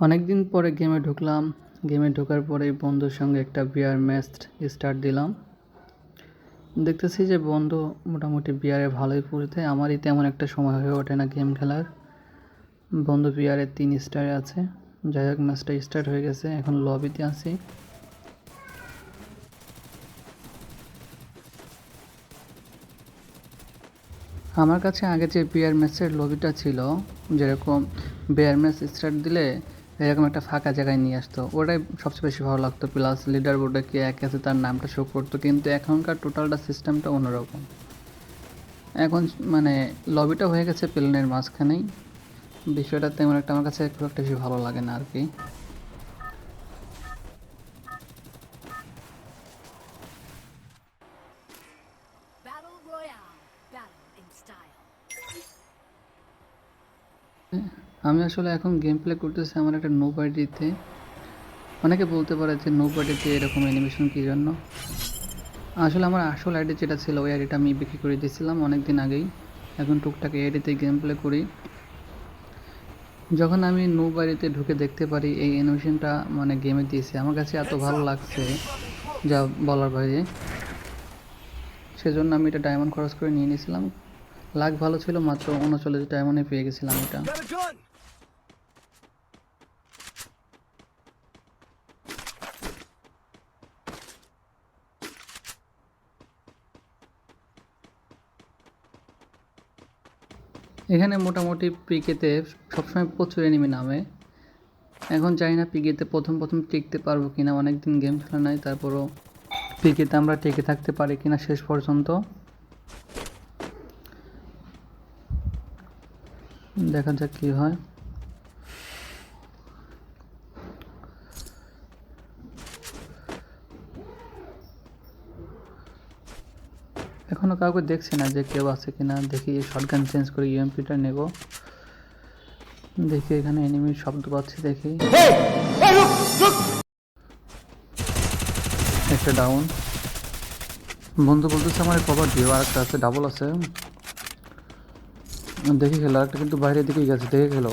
অনেক দিন পরে গেমে ঢুকলাম। গেমে ঢোকার পরেই বন্ধুর সঙ্গে একটা বিয়ার ম্যাচ স্টার্ট দিলাম। দেখতেছি যে বন্ধু মোটামুটি বিয়ারে ভালোই দেয় আমারই তেমন একটা সময় হয়ে ওঠে না গেম খেলার। বন্ধু বিয়ারে তিন স্টারে আছে। যাই হোক ম্যাচটা স্টার্ট হয়ে গেছে। এখন লবিতে আছি। আমার কাছে আগে যে বিয়ার ম্যাচের লবিটা ছিল, যেরকম বিয়ার ম্যাচ স্টার্ট দিলে এরকম একটা ফাঁকা জায়গায় নিয়ে আসতো। ওটাই সবচেয়ে বেশি ভালো লাগতো। প্লাস লিডার বোর্ডে কে এক আছে তার নামটা শো করতো। কিন্তু এখনকার টোটালটা সিস্টেমটা অন্যরকম। এখন মানে লবিটা হয়ে গেছে প্লেনের মাঝখানেই। বিষয়টা তেমন একটা আমার কাছে খুব একটা বেশি ভালো লাগে না আর কি। আমি আসলে এখন গেম প্লে করতেছি আমার একটা নো বাডিতে অনেকে বলতে পারে যে নো বাডিতে এরকম অ্যানিমেশন কী জন্য? আসলে আমার আসল আইডি যেটা ছিল, ওই আইডিটা আমি বিক্রি করে দিয়েছিলাম অনেক দিন আগেই। এখন টুকটাক এই আইডিতে গেম প্লে করি। যখন আমি নো বাড়িতে ঢুকে দেখতে পারি, এই অ্যানিমেশনটা মানে গেমে দিয়েছে, আমার কাছে এত ভালো লাগছে, যা বলার বাইরে। সেজন্য আমি এটা ডায়মন্ড খরচ করে নিয়ে নিয়েছিলাম। লাখ ভালো ছিল, মাত্র উনচল্লিশ ডায়মন্ডে পেয়ে গেছিলাম এটা। এখানে মোটামুটি পিকেতে সবসময় প্রচুর এনিমি নামে। এখন জানি না পিকেতে প্রথম প্রথম টিকতে পারব কিনা অনেক দিন গেম খেলা নাই, তারপরও পিকেতে আমরা টেকে থাকতে পারি কিনা শেষ পর্যন্ত। দেখা যাক কি হয়। এখনও কাউকে দেখছি না যে কেউ আছে কিনা দেখি শটগান চেঞ্জ করে ইউএমপিটা নেব। দেখি এখানে এনিমির শব্দ পাচ্ছি দেখি। একটা ডাউন বন্ধু বলতেছে আমার কভার দিও আর একটা আছে ডাবল আছে। দেখি খেলো একটা কিন্তু বাইরের দিকেই গেছে দেখে খেলো।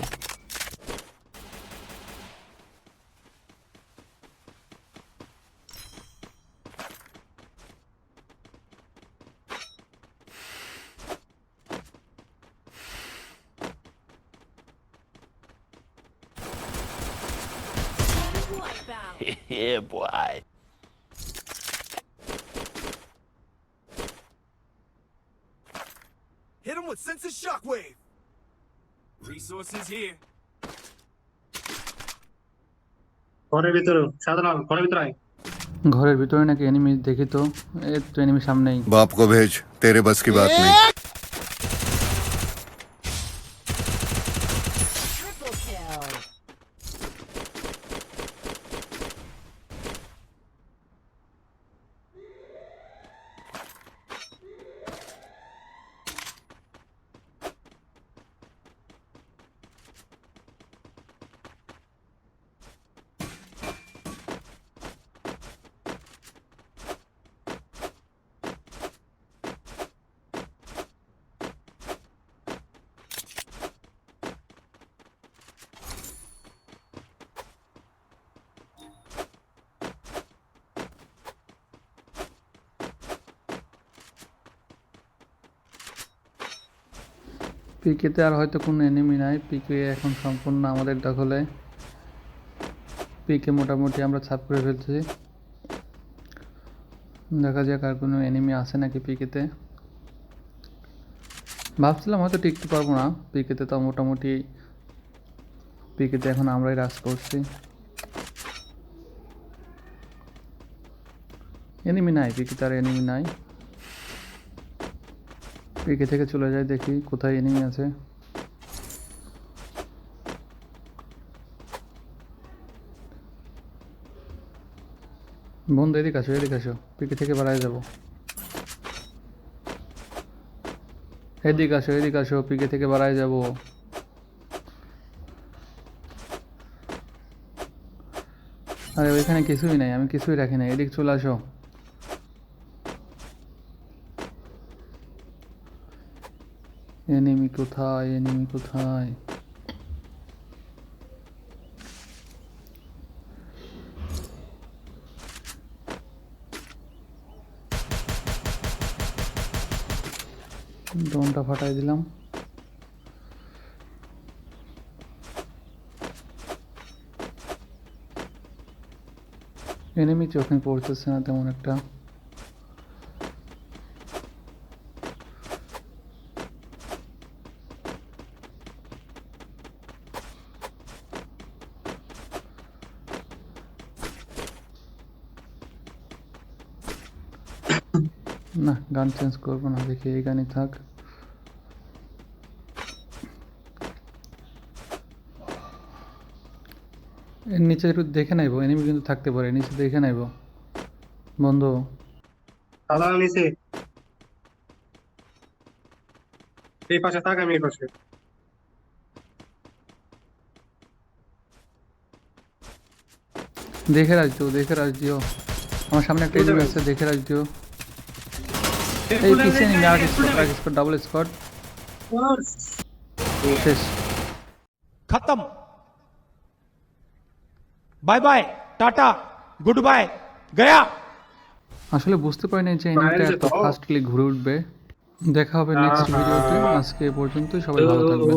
yeah, boy. Hit him with sense of shockwave. Resources here. ঘরের ভিতরে সাধারণ ঘরের ভিতরে আয়। ঘরের ভিতরে নাকি এনিমি দেখি তো এই তো এনিমি সামনেই बाप को भेज तेरे बस की बात नहीं Triple kill. পিকেতে আর হয়তো কোনো এনিমি নাই। পিকে এখন সম্পূর্ণ আমাদের দখলে। পিকে মোটামুটি আমরা ছাপ করে ফেলছি। দেখা যাক আর কোনো এনিমি আছে নাকি পিকেতে ভাবছিলাম হয়তো টিকতে পারব না। পিকেতে তো মোটামুটি পিকেতে এখন আমরাই রাজ করছি। এনিমি নাই পিকেতে আর এনিমি নাই। পিকে থেকে চলে যাই, দেখি কোথায় এনিমি আছে। বন্ধু, এদিকে আসো এদিকে আসো। পিকে থেকে বাড়াই যাব। এদিকে আসো এদিকে আসো পিকে থেকে বাড়াই যাব। আরে, ওইখানে কিছুই নাই, আমি কিছুই রাখি নাই। এদিকে চলে আসো। এনিমি কোথায়? এনিমি কোথায়? ড্রোনটা ফাটাই দিলাম। এনিমি চোখে পড়তেছে না তেমন একটা। না গান চেঞ্জ করব না দেখি এই গানই থাক। এর নিচে একটু দেখে নাইবো এনিমি কিন্তু থাকতে পারে নিচে দেখে নাইবো। বন্ধু। সাদা নিচে। এই পাশে থাক আমি এই পাশে। দেখে রাখ দিও দেখে রাখ দিও। আমার সামনে একটা এনিমি আছে দেখে রাখ দিও। এই পিছে নেই আর স্কোর আর স্কোর ডাবল স্কোর শেষ খতম bye bye tata good bye Gaya আসলে বুঝতে পারি না যে এনিমিটা এত ফাস্টলি ঘুরে উঠবে। দেখা হবে নেক্সট ভিডিওতে আজকে পর্যন্ত সবাই ভালো থাকবেন।